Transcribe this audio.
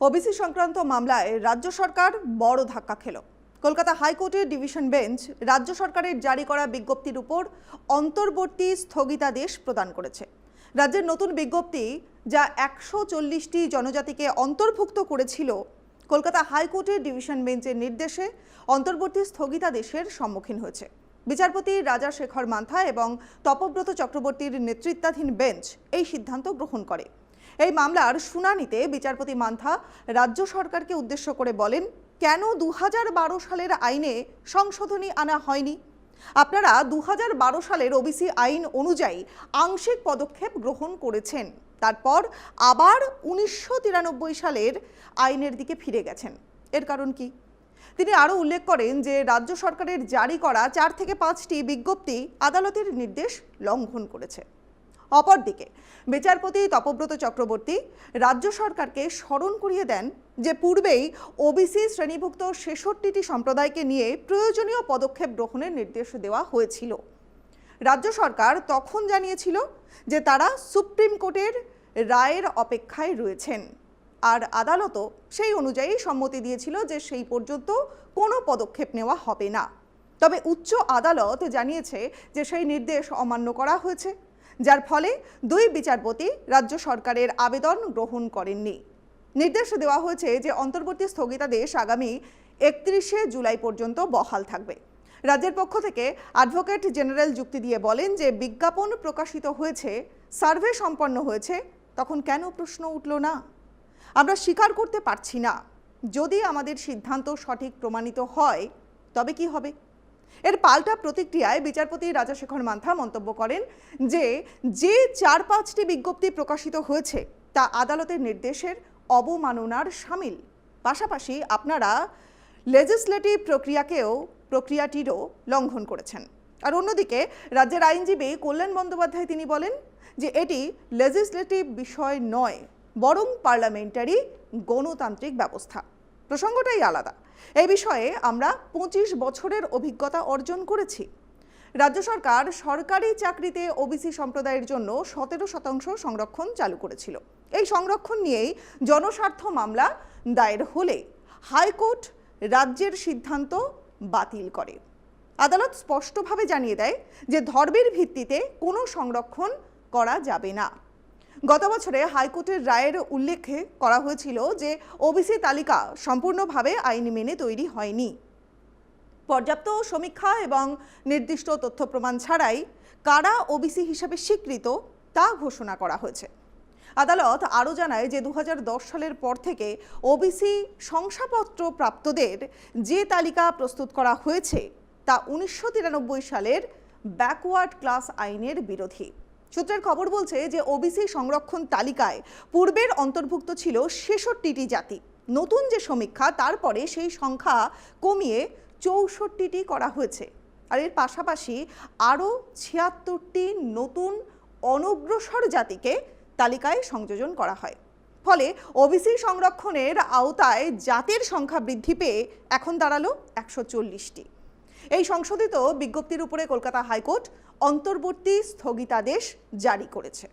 OBC সংক্রান্ত মামলায় রাজ্য সরকার বড় ধাক্কা খেল। কলকাতা হাইকোর্টের ডিভিশন বেঞ্চ রাজ্য সরকারের জারি করা বিজ্ঞপ্তির উপর অন্তর্বর্তী স্থগিতাদেশ প্রদান করেছে। রাজ্যের নতুন বিজ্ঞপ্তি, যা একশো চল্লিশটি জনজাতিকে অন্তর্ভুক্ত করেছিল, কলকাতা হাইকোর্টের ডিভিশন বেঞ্চের নির্দেশে অন্তর্বর্তী স্থগিতাদেশের সম্মুখীন হয়েছে। বিচারপতি রাজা শেখর মান্থা এবং তপব্রত চক্রবর্তীর নেতৃত্বাধীন বেঞ্চ এই সিদ্ধান্ত গ্রহণ করে। এই মামলার শুনানিতে বিচারপতি মান্থা রাজ্য সরকারকে উদ্দেশ্য করে বলেন, কেন দু হাজার বারো সালের আইনে সংশোধনী আনা হয়নি? আপনারা দু হাজার বারো সালের ওবিসি আইন অনুযায়ী আংশিক পদক্ষেপ গ্রহণ করেছেন। তারপর আবার উনিশশো তিরানব্বই সালের আইনের দিকে ফিরে গেছেন। এর কারণ কি? তিনি আরও উল্লেখ করেন যে, রাজ্য সরকারের জারি করা চার থেকে পাঁচটি বিজ্ঞপ্তি আদালতের নির্দেশ লঙ্ঘন করেছে। অপরদিকে, বিচারপতি তপব্রত চক্রবর্তী রাজ্য সরকারকে স্মরণ করিয়ে দেন যে পূর্বেই ওবিসি শ্রেণীভুক্ত ছেষট্টিটি সম্প্রদায়কে নিয়ে প্রয়োজনীয় পদক্ষেপ গ্রহণের নির্দেশ দেওয়া হয়েছিল। রাজ্য সরকার তখন জানিয়েছিল যে তারা সুপ্রিম কোর্টের রায়ের অপেক্ষায় রয়েছেন। আর আদালতও সেই অনুযায়ী সম্মতি দিয়েছিল যে সেই পর্যন্ত কোনো পদক্ষেপ নেওয়া হবে না। তবে উচ্চ আদালত জানিয়েছে যে সেই নির্দেশ অমান্য করা হয়েছে। যার ফলে দুই বিচারপতি রাজ্য সরকারের আবেদন গ্রহণ করেননি। নির্দেশ দেওয়া হয়েছে যে অন্তর্বর্তী স্থগিতাদেশ আগামী একত্রিশে জুলাই পর্যন্ত বহাল থাকবে। রাজ্যের পক্ষ থেকে অ্যাডভোকেট জেনারেল যুক্তি দিয়ে বলেন যে বিজ্ঞাপন প্রকাশিত হয়েছে, সার্ভে সম্পন্ন হয়েছে, তখন কেন প্রশ্ন উঠল না? আমরা স্বীকার করতে পারছি না। যদি আমাদের সিদ্ধান্ত সঠিক প্রমাণিত হয়, তবে কি হবে? এর পাল্টা প্রতিক্রিয়ায় বিচারপতি রাজাশেখর মান্থা মন্তব্য করেন যে যে চার পাঁচটি বিজ্ঞপ্তি প্রকাশিত হয়েছে, তা আদালতের নির্দেশের অবমাননার সামিল। পাশাপাশি আপনারা লেজিসলেটিভ প্রক্রিয়াকেও, প্রক্রিয়াটিরও লঙ্ঘন করেছেন। আর অন্যদিকে, রাজ্যের আইনজীবী কল্যাণ বন্দ্যোপাধ্যায় তিনি বলেন যে, এটি লেজিসলেটিভ বিষয় নয়, বরং পার্লামেন্টারি গণতান্ত্রিক ব্যবস্থা। প্রসঙ্গটাই আলাদা। এই বিষয়ে আমরা পঁচিশ বছরের অভিজ্ঞতা অর্জন করেছি। রাজ্য সরকার সরকারি চাকরিতে ওবিসি সম্প্রদায়ের জন্য সতেরো শতাংশ সংরক্ষণ চালু করেছিল। এই সংরক্ষণ নিয়েই জনস্বার্থ মামলা দায়ের হলে হাইকোর্ট রাজ্যের সিদ্ধান্ত বাতিল করে। আদালত স্পষ্টভাবে জানিয়ে দেয় যে ধর্মের ভিত্তিতে কোনো সংরক্ষণ করা যাবে না। গত বছরে হাইকোর্টের রায়ের উল্লেখে করা হয়েছিল যে ওবিসি তালিকা সম্পূর্ণভাবে আইন মেনে তৈরি হয়নি। পর্যাপ্ত সমীক্ষা এবং নির্দিষ্ট তথ্য প্রমাণ ছাড়াই কারা ওবিসি হিসাবে স্বীকৃত তা ঘোষণা করা হয়েছে। আদালত আরও জানায় যে দু হাজার দশ সালের পর থেকে ওবিসি শংসাপত্র প্রাপ্তদের যে তালিকা প্রস্তুত করা হয়েছে তা উনিশশো তিরানব্বই সালের ব্যাকওয়ার্ড ক্লাস আইনের বিরোধী। সূত্রের খবর বলছে যে ওবিসি সংরক্ষণ তালিকায় পূর্বের অন্তর্ভুক্ত ছিল ছেষট্টিটি জাতি। নতুন যে সমীক্ষা, তারপরে সেই সংখ্যা কমিয়ে চৌষট্টিটি করা হয়েছে। আর এর পাশাপাশি আরও ছিয়াত্তরটি নতুন অনগ্রসর জাতিকে তালিকায় সংযোজন করা হয়। ফলে ওবিসি সংরক্ষণের আওতায় জাতির সংখ্যা বৃদ্ধি পেয়ে এখন দাঁড়াল একশো চল্লিশটি। এই সংশোধিত বিজ্ঞপ্তির উপরে কলকাতা হাইকোর্ট অন্তর্বর্তী স্থগিতাদেশ জারি করেছে।